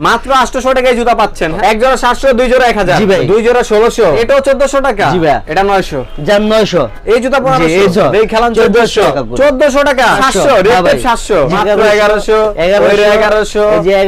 মাত্র আটশো টাকায় জুতা পাচ্ছেন। এক জোড়া সাতশো দুই জোড়া এক হাজার। দুই জোড়া ষোলোশো। এটাও চোদ্দশো টাকা। এটা নয়শো। যার নয়শো। এই জুতা এই খেলান চোদ্দশো টাকা চোদ্দশো টাকা। সাতশো, সাতশো। হ্যাঁ এগারোশো। এগারোশো, এগারোশো।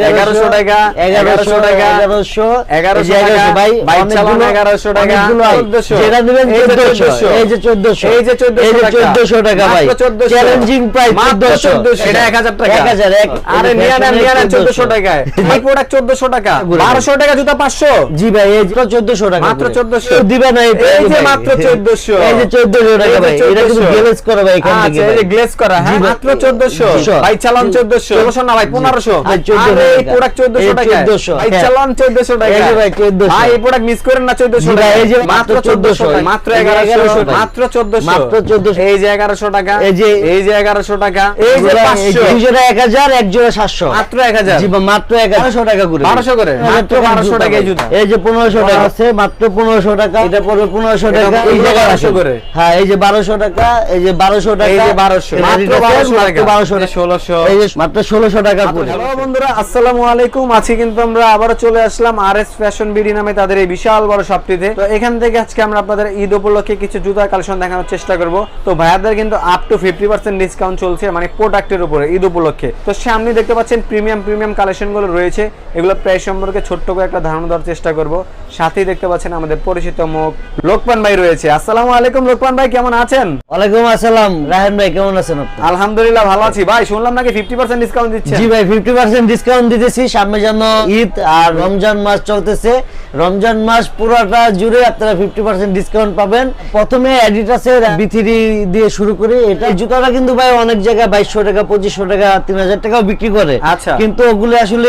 এগারোশো। টাকা। এগারোশো টাকা। এগারোশো, এগারোশো টাকা। ভাই, বাইক চালানো এগারোশো টাকা। চোদ্দশো। যেটা নেবেন এই যে 1400, 1400, এই যে 1400, এই যে 1400 এই টাকা। ভাই। মাত্র 1400 Challenging price মাত্র 1400 1400 এটা 1000 টাকা। 1000, এক- আরে নিয়ে নেন নিয়ে নেন 1400 1400 টাকায়। প্রোডাক্ট 1400 টাকা ঘুরে 1200 টাকা জুতা 500 জি ভাই এই যে 1400 টাকা মাত্র করে। 1400 দিবে না এই যে মাত্র 1400 এই যে 1400 টাকা ভাই এটা কিন্তু গ্লেজ করা ভাই এখান থেকে আচ্ছা এই। গ্লেজ করা হ্যাঁ মাত্র 1400 1400 ভাই চালান 1400 1400 না ভাই 1500 ভাই, 1400 এই টাকা। প্রোডাক্ট 1400 টাকা 1400 ভাই হ্যাঁ। চালান 1400 টাকা এই যে ভাই, 1400 ভাই এই প্রোডাক্ট মিস করেন না 1400 টাকা এই যে মাত্র মাত্র 1400 1400 মাত্র এই যে 1100 মাত্র 1400 মাত্র 1400 এই যে 1100 টাকা এই যে- এই যে 1100 টাকা এই যে 500 দুই জোড়া 1000 এক জোড়া 700 মাত্র 1000 জি মাত্র 1100 টাকা করে 1200 করে, মাত্র 1200 টাকা এই জুতা। এই যে 1500 টাকা আছে মাত্র 1500 টাকা। এটা পড়বে 1500 টাকা এই জায়গায় 1200 করে। হ্যাঁ এই যে 1200 টাকা এই যে 1200 টাকা এই যে 1200 মাত্র 1200 টাকা। 1200 এই যে 1600 এই যে মাত্র 1600 টাকা করে। হ্যালো বন্ধুরা আসসালামু আলাইকুম। কিন্তু আমরা চলে আসলাম আর এস ফ্যাশন বিডি নামে তাদের এই বিশাল বড় শপটিতে তো এখান থেকে আজকে আমরা আপনাদের ঈদ উপলক্ষে কিছু জুতার কালেকশন দেখানোর চেষ্টা করব। তো ভাইয়াদের কিন্তু up to fifty percent discount চলছে মানে প্রোডাক্টের উপরে ঈদ উপলক্ষে। তো সামনে দেখতে পাচ্ছেন প্রিমিয়াম প্রিমিয়াম কালেকশনগুলো রয়েছে। এগুলো প্রাইস সম্পর্কে ছোট্ট করে একটা ধারণা দেওয়ার চেষ্টা করব। সাথেই দেখতে পাচ্ছেন আমাদের পরিচিত মুখ লোকমান ভাই রয়েছে। আসসালামু আলাইকুম লোকমান ভাই কেমন আছেন? ওয়ালাইকুম আসসালাম। রাহেন ভাই কেমন আছেন আপনি? আলহামদুলিল্লাহ ভালো আছি। ভাই শুনলাম নাকি ফিফটি পার্সেন্ট ডিসকাউন্ট দিচ্ছে জি ভাই ফিফটি পার্সেন্ট ডিসকাউন্ট দিতেছি। সামনে যেন ঈদ আর রমজান মাস চলতেছে। রমজান মাস পুরোটা জুড়ে আপনারা ফিফটি পার্সেন্ট ডিসকাউন্ট পাবেন। প্রথমে অ্যাডিটাসের বিথিরি দিয়ে শুরু করি। এটা জুতাটা কিন্তু ভাই অনেক জায়গায় বাইশশো টাকা পঁচিশশো টাকা তিন হাজার টাকাও বিক্রি করে। আচ্ছা। কিন্তু ওগুলো আসলে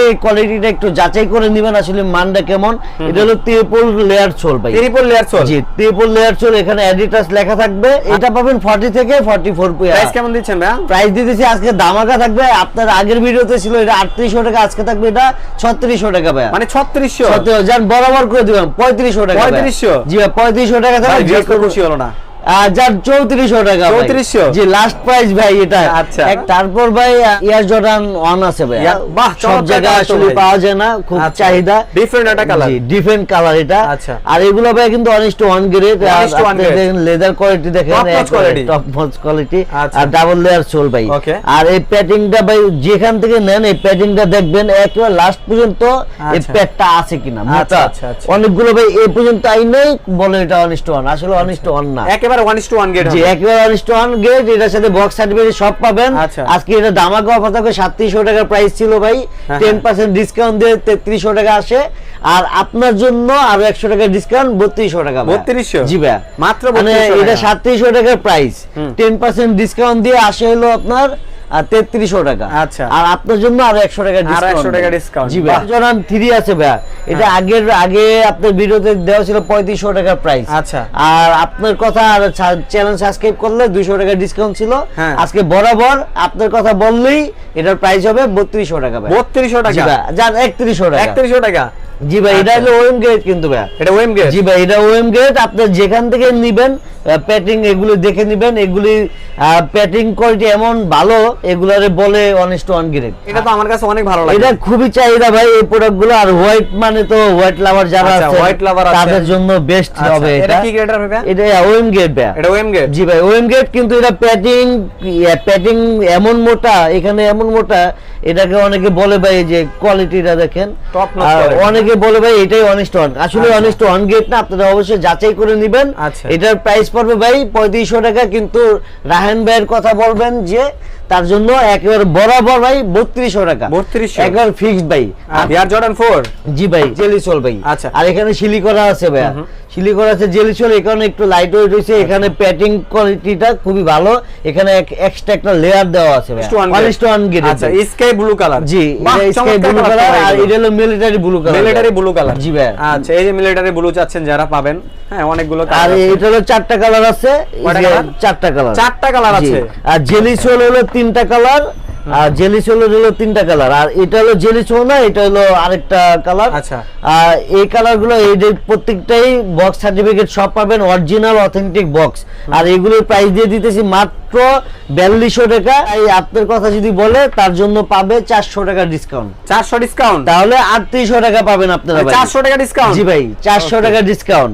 কোয়ালিটিটা একটু যাচাই করে নিবেন আসলে মানটা কেমন। এটা হলো ত্রিপল লেয়ার ছোল ভাই। ত্রিপল লেয়ার চল জি ত্রিপল লেয়ার ছোল এখানে অ্যাডিটাস লেখা থাকবে। এটা পাবেন ফর্টি থেকে ফর্টি ফোর প্রাইস কেমন দিচ্ছেন ভাইয়া? প্রাইস দিতেছি আজকে দামাকা থাকবে। আপনার আগের ভিডিওতে ছিল এটা আটত্রিশশো টাকা আজকে থাকবে এটা ছত্রিশশো টাকা ভাই মানে ছত্রিশশো? যান বরাবর করে দিবেন পঁয়ত্রিশশো টাকা ভাইয়া। 3500? জি ভাই পঁয়ত্রিশশো টাকা থাকবে যে খুশি হলো না। যার চৌত্রিশশো টাকা ভাই। 3400? জি লাস্ট প্রাইস ভাই এটা আচ্ছা। তারপর ভাই ইয়ার জর্ডান ওয়ান আছে ভাই বাহ, সব জায়গায় আসলে পাওয়া যায় না খুব আচ্ছা। চাহিদা Different একটা colour। ডিফারেন্ট কালার এটা আচ্ছা। আর এগুলো ভাই কিন্তু honest one grade One is to one grade। Leather quality দেখেন Top notch quality। Top notch quality. আর ডাবল লেয়ার সোল ভাই আর এই প্যাটিংটা ভাই যেখান থেকে নেন এই প্যাটিংটা দেখবেন একেবারে লাস্ট পর্যন্ত এই। আছে কিনা আচ্ছা, আচ্ছা, আচ্ছা। অনেকগুলো ভাই এই পর্যন্ত আই নেই বলে এটা অনিষ্ট ওয়ান আসলে অনিষ্ট ওয়ান না একেবারে ওয়ান ইস টু জি একেবারে অনিষ্ট ওয়ান গ্রেড এটার সাথে বক্স সার্টিফিকেট সব পাবেন আচ্ছা। আজকে এটা দামাকা অফার থাকবে সাতত্রিশশো টাকার প্রাইস ছিল ভাই হ্যাঁ, টেন পার্সেন্ট ডিসকাউন্ট দিয়ে তেত্রিশশো টাকা আসে আর আপনার জন্য আরও একশো টাকা ডিসকাউন্ট বত্রিশশো টাকা 3200? জি ভাই মাত্র মানে 3200 এটা টাকা। সাতত্রিশশো টাকার প্রাইস হুম। টেন পার্সেন্ট ডিসকাউন্ট দিয়ে আসে হলো আপনার তেত্রিশশো টাকা। আচ্ছা। আর আপনার জন্য আরও একশো টাকা আরও 100 টাকা ডিসকাউন্ট জি ভাই। থ্রি আছে ভাই। এটা আগের আগে আপনার ভিডিওতে দেওয়া ছিল পঁয়ত্রিশশো টাকার প্রাইস আচ্ছা। আর আপনার কথা আর চ্যানেল সাবস্ক্রাইব করলে দুইশো টাকা ডিসকাউন্ট ছিল। হ্যাঁ। আজকে বরাবর আপনার কথা বললেই এটার প্রাইস হবে বত্রিশশো টাকা ভাই। বত্রিশশো টাকা। যান একত্রিশশো টাকা। একত্রিশশো টাকা। জি ভাই এটা আচ্ছা। হলো ওএম গ্রেড কিন্তু ভাই। এটা ওয়েম গেট জি ভাই এটা ওএম গ্রেড আপনার যেখান থেকে নিবেন প্যাটিং এগুলো দেখে নিবেন। এগুলি প্যাটিং কোয়ালিটি এমন ভালো এগুলারে বলে অনেস্ট ওয়ান গ্রেড এটা তো আমার কাছে অনেক ভালো লাগে। এটা খুবই চাহিদা ভাই এই প্রোডাক্টগুলো। আর হোয়াইট মানে তো হোয়াইট লাভার যারা আচ্ছা, আছে white lover আছে। তাদের জন্য বেস্ট আচ্ছা, হবে এটা এটা। কি গ্রেডার ভাইয়া? এটা ওএম গ্রেড ভাই এটা ওয়েম গেট জি ভাই ওএম গ্রেড কিন্তু এটা প্যাটিং প্যাটিং এমন মোটা এখানে এমন মোটা এটাকে অনেকে বলে ভাই যে কোয়ালিটিটা দেখেন। অনেকে বলে ভাই এটাই অনেস্ট ওয়ান আসলে। অনেস্ট ওয়ান গ্রেড না আপনারা অবশ্যই যাচাই করে নেবেন। আচ্ছা। এটার প্রাইস পড়বে ভাই পঁয়ত্রিশশো টাকা কিন্তু রাহেন ভাইয়ের কথা বলবেন যে তার জন্য একেবারে বরাবর ভাই বত্রিশশো টাকা। 3200 একবার ফিক্সড ভাই। ইয়ার জর্ডান ফোর জি ভাই জেলি সোল ভাই। আচ্ছা। আর এখানে শিলি করা আছে ভাই। শিলি করা আছে জেলি সোল এখানে একটু লাইট ওয়েট হয়েছে এখানে প্যাটিং কোয়ালিটিটা খুবই ভালো। এখানে এক্সট্রা একটা লেয়ার দেওয়া আছে ভাই। আচ্ছা স্কাই ব্লু কালার জি স্কাই ব্লু কালার আর এটা হলো military blue colour military blue colour জি ভাই। আচ্ছা এই যে মিলিটারি ব্লু চাচ্ছেন যারা পাবেন হ্যাঁ অনেকগুলো আর এটা হলো চারটা কালার আছে? চারটা কালার চারটা কালার আছে। আর জেলি সোল হলো তিনটা কালার আর জেলি সোল হলো তিনটা কালার। আর এটা হলো জেলি সোনা এটা হলো আরেকটা কালার। আচ্ছা। আর এই কালারগুলো এই প্রত্যেকটাই বক্স সার্টিফিকেট সব পাবেন অরিজিনাল অথেন্টিক বক্স আর এগুলোর প্রাইস দিয়ে দিতেছি মাত্র মাত্র বিয়াল্লিশশো টাকা। এই আপনার কথা যদি বলে তার জন্য পাবে চারশো টাকা ডিসকাউন্ট চারশো ডিসকাউন্ট তাহলে আটত্রিশশো টাকা পাবেন আপনারা চারশো টাকা ডিসকাউন্ট জি ভাই চারশো টাকা ডিসকাউন্ট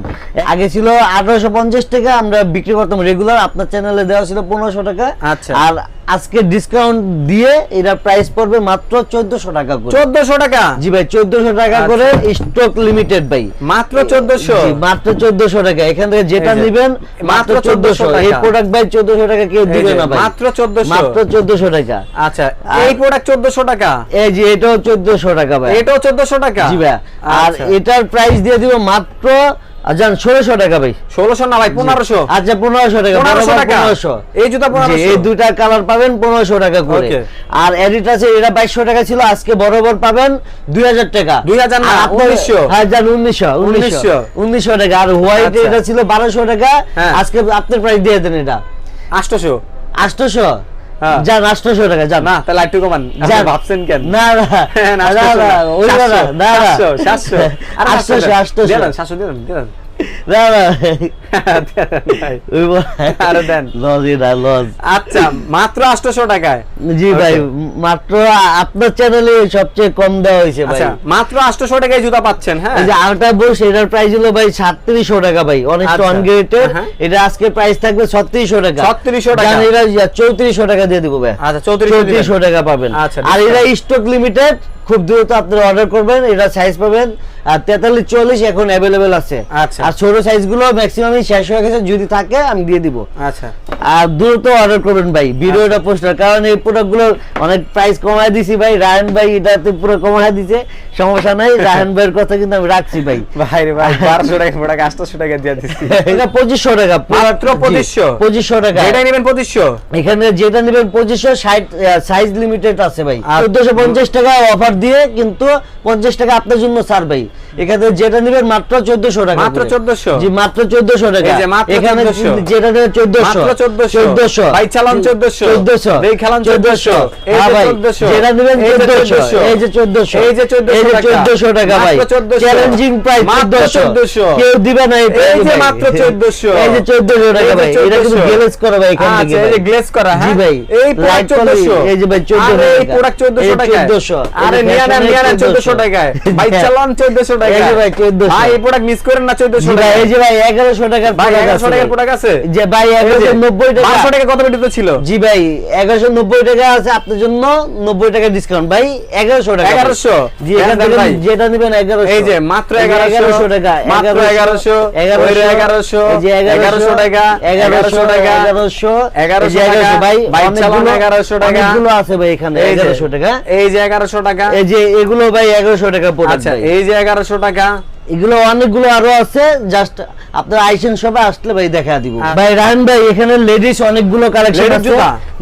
আগে ছিল আঠারোশো পঞ্চাশ টাকা আমরা বিক্রি করতাম রেগুলার আপনার চ্যানেলে দেওয়া ছিল পনেরোশো টাকা। আচ্ছা। আর আজকে ডিসকাউন্ট দিয়ে এটার প্রাইস পড়বে মাত্র চোদ্দশো টাকা করে। চোদ্দশো টাকা? জি ভাই চোদ্দশো টাকা আচ্ছা। করে স্টক লিমিটেড ভাই। মাত্র চোদ্দশো? মাত্র চোদ্দশো টাকা। এখান থেকে যেটা নিবেন মাত্র চোদ্দশো 1400 এই টাকা। প্রোডাক্ট ভাই চোদ্দশো টাকা কেউ দিবে না ভাই। মাত্র 1400 মাত্র চোদ্দশো টাকা। আচ্ছা এই প্রোডাক্ট চোদ্দশো টাকা? এই যে এটাও চোদ্দশো টাকা ভাই। এটাও চোদ্দশো টাকা? জি ভাই। আর আচ্ছা। এটার প্রাইস দিয়ে দিব মাত্র জান ষোলোশো টাকা ভাই। ষোলোশো না ভাই আচ্ছা টাকা টাকা? এই জুতা জি, পনেরোশো এই দুইটা কালার পাবেন পনেরোশো টাকা করে। আর এডিট আছে এটা বাইশশো টাকা ছিল আজকে বরাবর পাবেন দুই হাজার টাকা। 2000 না, আর আপনার- 1900 হ্যাঁ যান উনিশশো উনিশশো। 1900 উনিশশো টাকা। আর হোয়াইট আচ্ছা। এটা ছিল বারোশো টাকা। হ্যাঁ। আজকে আপনার প্রাইস দিয়ে দেন এটা। আটশোশো আটশোশো হ্যাঁ। যান আটশোশো টাকা যান না তাহলে একটু কমান যান। ভাবছেন কেন না না হ্যাঁ, না, না, 800 না, না, ওই না, 700, না, না, না। 700, 700 আরে আটশোশো, 700 আটশোশো। দিলেন, 700 দিলেন, দিলেন। না, না। আরও দেন। আচ্ছা মাত্র টাকায় জি ভাই মাত্র আপনার চ্যানেলে সবচেয়ে কম দেওয়া হয়েছে ভাই আচ্ছা মাত্র আটশোশো টাকায় জুতা পাচ্ছেন হ্যাঁ এই যে আলটা বস এটার প্রাইস হলো ভাই সাতত্রিশশো টাকা ভাই আচ্ছা। হ্যাঁ। এটা আজকে প্রাইস থাকবে ছত্রিশশো টাকা 3600 টাকা। এটা টাকা দিয়ে দিব ভাই আচ্ছা চৌত্রিশ চৌত্রিশশো টাকা পাবেন আচ্ছা, আর discount। এটা স্টক লিমিটেড খুব দ্রুত আপনারা অর্ডার করবেন এটা সাইজ পাবেন আর তেতাল্লিশ চল্লিশ এখন অ্যাভেলেবেল আছে আচ্ছা। আর ছোট সাইজগুলো ম্যাক্সিমামই শেষ হয়ে গেছে যদি থাকে আমি দিয়ে দিব। আচ্ছা। আর দ্রুত অর্ডার করবেন ভাই ভিডিওটা পোস্টার কারণ এই প্রোডাক্টগুলোর অনেক প্রাইস কমায় দিছি ভাই রায়ন ভাই এটাতে পুরো কমায় দিছে সমস্যা নাই রায়ন ভাইয়ের কথা কিন্তু আমি রাখছি ভাই। ভাই রে ভাই বারোশো টাকা প্রোডাক্ট আটশোশো টাকা দিয়ে দিচ্ছি এটা পঁচিশশো টাকা মাত্র 2500 পঁচিশশো? টাকা। যেটা নেবেন পঁচিশশো? এখানে যেটা নেবেন পঁচিশশো ষাট সাইজ লিমিটেড আছে ভাই। আর- চোদ্দশো পঞ্চাশ টাকা অফার দিয়ে কিন্তু পঞ্চাশ টাকা আপনার জন্য ছাড় ভাই। এখানে যেটা নেবেন মাত্র চোদ্দশো টাকা মাত্র করে। 1400 জি মাত্র চোদ্দশো টাকা এখানে যেটা চোদ্দশো মাত্র 1400 চোদ্দশো ভাই চালান 1400 চোদ্দশো দেই খেলান 1400 এই হ্যাঁ ভাই 1400 যেটা নেবেন চোদ্দশো 1400 এই যে চোদ্দশো এই যে 1400 টাকা। টাকা ভাই মাত্র 1400 চ্যালেঞ্জিং প্রাইস 1400 কেউ দিবে না এই এই যে মাত্র 1400 এই যে চোদ্দশো টাকা এই যে ভাই এটা কিন্তু গ্লেজ করা ভাই এখান থেকে আচ্ছা এই যে গ্লেজ করা হ্যাঁ ভাই এই প্রোডাক্ট 1400 এই যে ভাই 1400 এই টাকা। প্রোডাক্ট 1400 এই 1400 আরে এই যে নিয়ে নেন fashion নিয়ে নেন 1400 1400 টাকায় ভাই চালান 1400 টাকায় এই যে ভাই 1400 ভাই এই প্রোডাক্ট মিস করেন না 1400 জি এই যে ভাই 1100 টাকার ভাই 1100 টাকার প্রোডাক্ট আছে? যে ভাই 1190 টাকা। 1200 টাকা কত ভিডিওতে ছিল? জি ভাই 1190 টাকা আছে আপনার জন্য 90 টাকা ডিসকাউন্ট ভাই 1100 টাকা। 1100 জি এখান থেকে যেটা নেবেন 1100 এই যে মাত্র 1100 টাকা মাত্র 1100 1100 এই যে 1100 টাকা 1100 টাকা 1100 1100 এই যে 1100 টাকা ভাই ভাই চালান 1100 টাকা। অনেকগুলো আছে ভাই এখানে 1100 টাকা। এই যে 1100 টাকা। এই যে এগুলো ভাই 1100 টাকা প্রোডাক্ট আচ্ছা এই যে 1100 টাকা এগুলো অনেকগুলো আরও আছে জাস্ট আপনার আইসেন সবে আসলে ভাই দেখা দিব। আচ্ছা। ভাই রায়ন ভাই এখানে লেডিস অনেকগুলো কালেকশন আছে।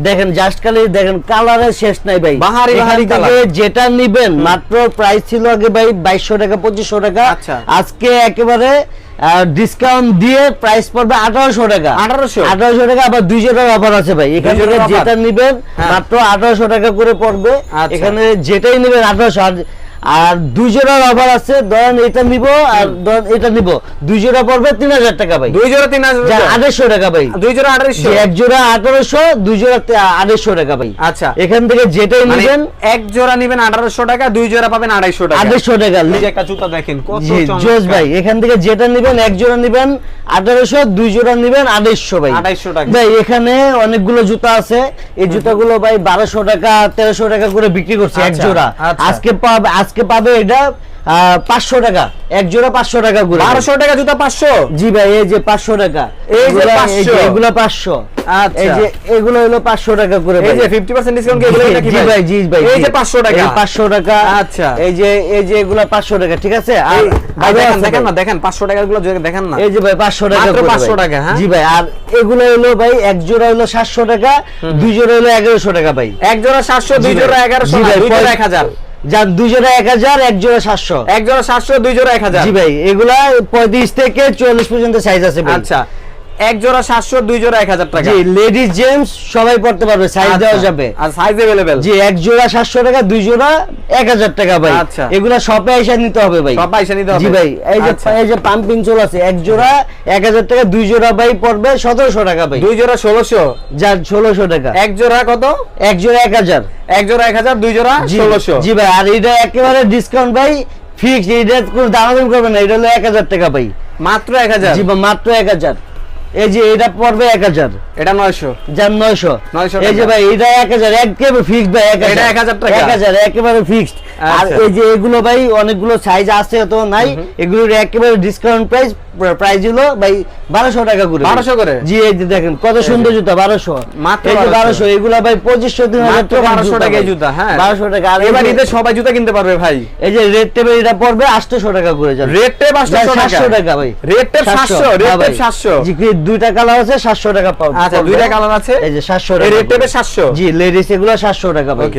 দেখেন জাস্ট খালি দেখেন কালারের শেষ নাই ভাই। বাহারি বাহারি থেকে যেটা নিবেন মাত্র প্রাইস ছিল আগে ভাই বাইশশো টাকা পঁচিশশো টাকা। আচ্ছা। আজকে একেবারে ডিসকাউন্ট দিয়ে প্রাইস পড়বে আঠারোশো টাকা। 1800 আঠারোশো টাকা আবার দুইশো টাকা অফার আছে ভাই। এখান থেকে যেটা? নিবেন হ্যাঁ। মাত্র আঠারোশো টাকা করে পড়বে। আচ্ছা। এখানে যেটাই নেবেন আঠারোশো। আর দুই জোড়ার অফার আছে ধরেন এটা নিব আর ধরেন এটা নিব। দুই জোড়া পড়বে তিন হাজার টাকা ভাই। দুই জোড়া 3000 যা টাকা? আড়াইশো টাকা ভাই। দুই জোড়া 2800 এক জোড়া আঠারোশো দুই জোড়া আড়াইশো টাকা ভাই। আচ্ছা। এখান থেকে যেটাই মানে নেবেন এক জোড়া নেবেন 1800 টাকা দুই জোড়া পাবেন 250 টাকা। আড়াইশো টাকা। একটা জুতা দেখেন। জোস ভাই এখান থেকে যেটা নিবেন এক জোড়া নিবেন আঠারোশো দুই জোড়া নিবেন আড়াইশো ভাই। 2800 টাকা। ভাই এখানে অনেকগুলো জুতা আছে। এই জুতাগুলো ভাই বারোশো টাকা তেরোশো টাকা করে বিক্রি করছে এক আচ্ছা, জোড়া। আচ্ছা। আজকে পাবে আজকে পাবে এটা পাঁচশো টাকা। এক জোড়া পাঁচশো টাকা করে। 1200 টাকা জুতা 500 জি ভাই এই যে পাঁচশো টাকা। এই যে এগুলো পাঁচশো। আচ্ছা। এই যে এগুলো হলো পাঁচশো টাকা করে এই যে 50% ডিসকাউন্ট এগুলো জি ভাই? জি ভাই এই যে 500 টাকা। এই 500 টাকা। আচ্ছা। এই যে এই যে এগুলা 500 টাকা ঠিক আছে? আর এই ভাই আরও দেখেন আছে দেখেন ভাই। না দেখেন 500 টাকারগুলো দেখেন না। এই যে ভাই 500 টাকা মাত্র করে 500 ভাই। টাকা, হ্যাঁ? জি ভাই আর এগুলো হলো ভাই এক জোড়া হলো 700 টাকা দুই জোড়া হলো 1100 টাকা ভাই। এক জোড়া 700 দুই জোড়া ভাই। 1100 জি না, ভাই, দুই জোড়া পয়- 1000 যার দুই জোড়া 1000 এক জোড়া 700 এক জোড়া 700 দুই জোড়া 1000 জি ভাই এগুলা 35 থেকে 44 পর্যন্ত সাইজ আছে আচ্ছা। এক জোড়া সাতশো দুই জোড়া এক হাজার টাকা। জি লেডিস সবাই পড়তে পারবে সাইজ আচ্ছা। দেওয়া যাবে। আর সাইজ অ্যাভেলেবেল জি এক জোড়া সাতশো টাকা দুই জোড়া এক হাজার টাকা ভাই। আচ্ছা। এগুলা শপে এসে নিতে হবে ভাই। সব পয়সা নিতে হবে। জি ভাই এই যে আচ্ছা। এই যে পাম্পিং চল আছে এক জোড়া এক হাজার টাকা দুই জোড়া ভাই পড়বে সতেরোশো টাকা ভাই। দুই জোড়া ষোলোশো। টাকা। এক জোড়া কত? এক জোড়া এক হাজার। এক জোড়া এক হাজার দুই জোড়া ষোলোশো। জি ভাই আর এটা একেবারে ডিসকাউন্ট ভাই ফিক্স এটা কোনো দামাদাম করবে না এটা হলো এক হাজার টাকা ভাই। মাত্র এক হাজার? জি ভাই মাত্র এক হাজার। এই যে এটা পড়বে এক হাজার। এটা নয়শো। যার নয়শো। 900 এই যে ভাই এটা এক হাজার একেবারে ফিক্সড ভাই এক এটা 1000 টাকা। এক হাজার একেবারে ফিক্সড আর আচ্ছা। এই যে এগুলো ভাই অনেকগুলো সাইজ আছে তো নাই। এগুলোর একেবারে ডিসকাউন্ট প্রাইস প্রাইস হলো ভাই বারোশো টাকা করে। 1200 করে? জি এই যে দেখেন কত সুন্দর জুতা বারোশো। মাত্র এই যে 1200 বারোশো এগুলা ভাই পঁচিশশো তিন হাজার মাত্র টাকা বারোশো টাকায় জুতা হ্যাঁ। বারোশো টাকা আর এবার ঈদে সবাই জুতা কিনতে পারবে ভাই। এই যে রেড টেবিল এটা পড়বে আটশোশো টাকা করে যাবে। রেড টেপ 800 টাকা। ভাই। রেড টেপ 700 রেড হ্যাঁ টেপ। 700 জি, দুইটা কালার আছে সাতশো টাকা পাবে আচ্ছা দুইটা কালার আছে? এই যে সাতশো রেড টেপে। 700 জি লেডিস এগুলো সাতশো টাকা ভাই.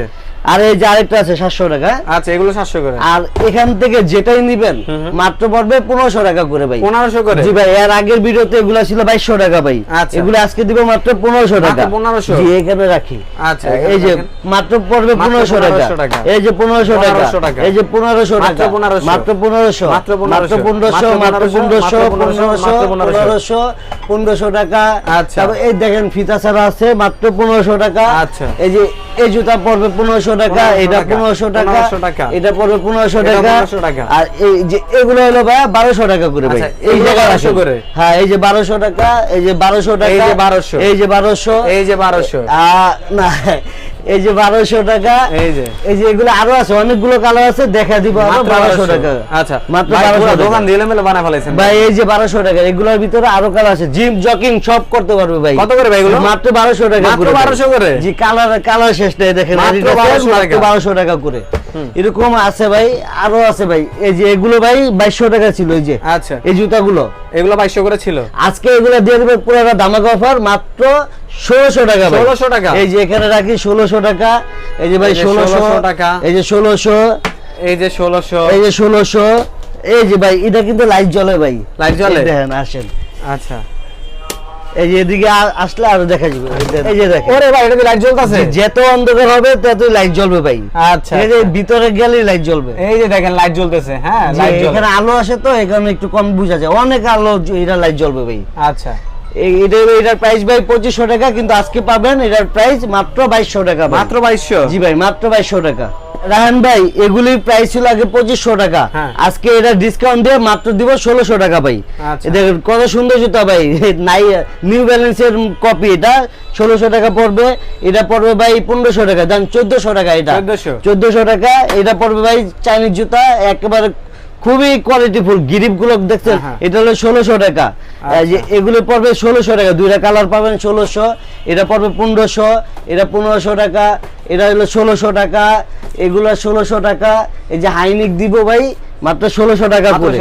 আর এই যে আরেকটা আছে সাতশো টাকা। আচ্ছা এগুলো 700 করে। আর এখান থেকে যেটাই নিবেন মাত্র পড়বে পনেরোশো টাকা করে ভাই। 1500 করে? জি ভাই এর আগের ভিডিওতে এগুলো ছিল বাইশশো টাকা ভাই। আচ্ছা। এগুলো আজকে দিব মাত্র পনেরোশো টাকা। 1500 জি এখানে রাখি। আচ্ছা, এই যে মাত্র পড়বে পনেরোশো 1500 টাকা। এই যে পনেরোশো টাকা। 1500 টাকা। এই যে পনেরোশো মাত্র টাকা 1500 মাত্র পনেরোশো। মাত্র 1500 মাত্র পনেরোশো মাত্র পনেরোশো পনেরোশো। পনেরোশো। পনেরোশো টাকা। আচ্ছা। এই দেখেন ফিতা ছাড়া আছে মাত্র পনেরোশো টাকা। আচ্ছা। এই যে এই জুতা পড়বে পনেরোশো টাকা এটা পনেরোশো টাকা এটা পড়বে পনেরোশো টাকা। আর এই যে এগুলো হলো ভাই বারোশো টাকা করে ভাই। আচ্ছা, এই জায়গায় আসো করে? হ্যাঁ এই যে বারোশো টাকা এই যে বারোশো টাকা এই যে বারোশো। এই যে বারোশো। এই যে বারোশো। আহ, না এই যে টাকা এই যে। এই যে এগুলো আরও আছে অনেকগুলো কালার আছে দেখা দিব আরও বারোশো 1200 টাকা। আচ্ছা মাত্র দোকান দিলে মেলে বানা ফেলাইছেন। ভাই এই যে বারোশো টাকা এগুলোর ভিতরে আরও কালার আছে। জিম জকিং সব করতে পারবে ভাই। কত করে ভাই এগুলো? মাত্র বারোশো টাকা মাত্র করে। ভাই। 1200 করে? জি কালার কালার শেষটাই দেখেন। মাত্র 1200 বারোশো টাকা করে। এরকম আছে ভাই আরও আছে ভাই। এই যে এগুলো ভাই বাইশশো টাকা ছিল এই যে। আচ্ছা। এই জুতাগুলো। এগুলো 2200 করে ছিল? আজকে এগুলো দিয়ে দেবে পুরো একটা ধামাকা অফার মাত্র ষোলোশো টাকা 1600 টাকা? এই যে এখানে রাখি ষোলোশো টাকা। এই যে ভাই ষোলোশো টাকা। এই যে ষোলোশো। এই যে ষোলোশো। এই যে ষোলোশো। এই যে ভাই এটা কিন্তু লাইট জ্বলে ভাই। লাইট জ্বলে? দেখেন আসেন। আচ্ছা। এই যে এদিকে আসলে আরও দেখা যাবে। এই দেখেন। যে দেখেন। ওরে ভাই এটা কি লাইট জ্বলতাছে? যত অন্ধকার হবে তত লাইট জ্বলবে ভাই। আচ্ছা এই যে ভিতরে গেলে লাইট জ্বলবে। এই যে দেখেন লাইট জ্বলতেছে হ্যাঁ লাইট এখানে আলো আসে তো এখানে একটু কম বোঝা যায়। অনেক আলো এটা লাইট জ্বলবে ভাই। আচ্ছা। এই- এটা এটার প্রাইস ভাই পঁচিশশো টাকা কিন্তু আজকে পাবেন এটার প্রাইস মাত্র বাইশশো টাকা মাত্র 2200 জি ভাই মাত্র বাইশশো টাকা। রাহান ভাই এগুলির প্রাইস ছিল আগে পঁচিশশো টাকা। হ্যাঁ। আজকে এটা ডিসকাউন্ট দিয়ে মাত্র দিব ষোলোশো টাকা ভাই। আচ্ছা। দেখেন কত সুন্দর জুতা ভাই। নাই নিউ ব্যালেন্সের কপি এটা। ষোলোশো টাকা পড়বে এটা পড়বে ভাই পনেরোশো টাকা। দেন চোদ্দশো টাকা এটা। 1400 চোদ্দশো টাকা এটা পড়বে ভাই চাইনিজ জুতা একেবারে খুবই কোয়ালিটিফুল গিরিপগুলো দেখছেন? হ্যাঁ, হ্যাঁ। এটা হলো ষোলোশো টাকা। এই যে আচ্ছা। এগুলো পড়বে ষোলোশো টাকা। দুইটা কালার পাবেন ষোলোশো। এটা পড়বে পনেরোশো। এটা পনেরোশো টাকা। এটা হলো ষোলোশো টাকা। এগুলো ষোলোশো টাকা। এই যে হাইনিক দিব ভাই মাত্র ষোলোশো টাকা করে।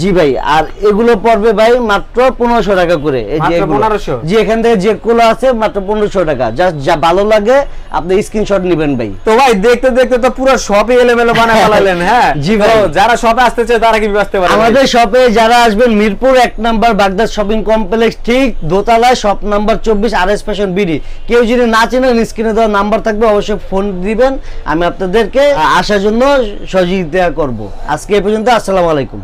জি ভাই আর এগুলো পড়বে ভাই মাত্র পনেরোশো টাকা করে। এই যে মাত্র এগুলো। 1500 জি এখান থেকে যেগুলো আছে মাত্র পনেরোশো টাকা। জাস্ট যা ভালো লাগে আপনি স্ক্রিনশট নেবেন ভাই। তো ভাই দেখতে দেখতে তো পুরো শপে এলোমেলো বানা ফেলাইলেন হ্যাঁ? জি ভাই। যারা শপে আসতে চায় তারা কি আসতে পারে আমাদের শপে যারা আসবেন মিরপুর এক নাম্বার বাগদাদ শপিং কমপ্লেক্স ঠিক দোতলায় শপ নাম্বার চব্বিশ আর এস ফ্যাশন বিডি কেউ যদি না চেনেন স্ক্রিনে দেওয়া নাম্বার থাকবে অবশ্যই ফোন দিবেন। আমি আপনাদেরকে আসার জন্য সহযোগিতা করব। আজকে এ পর্যন্ত আসসালামু আলাইকুম।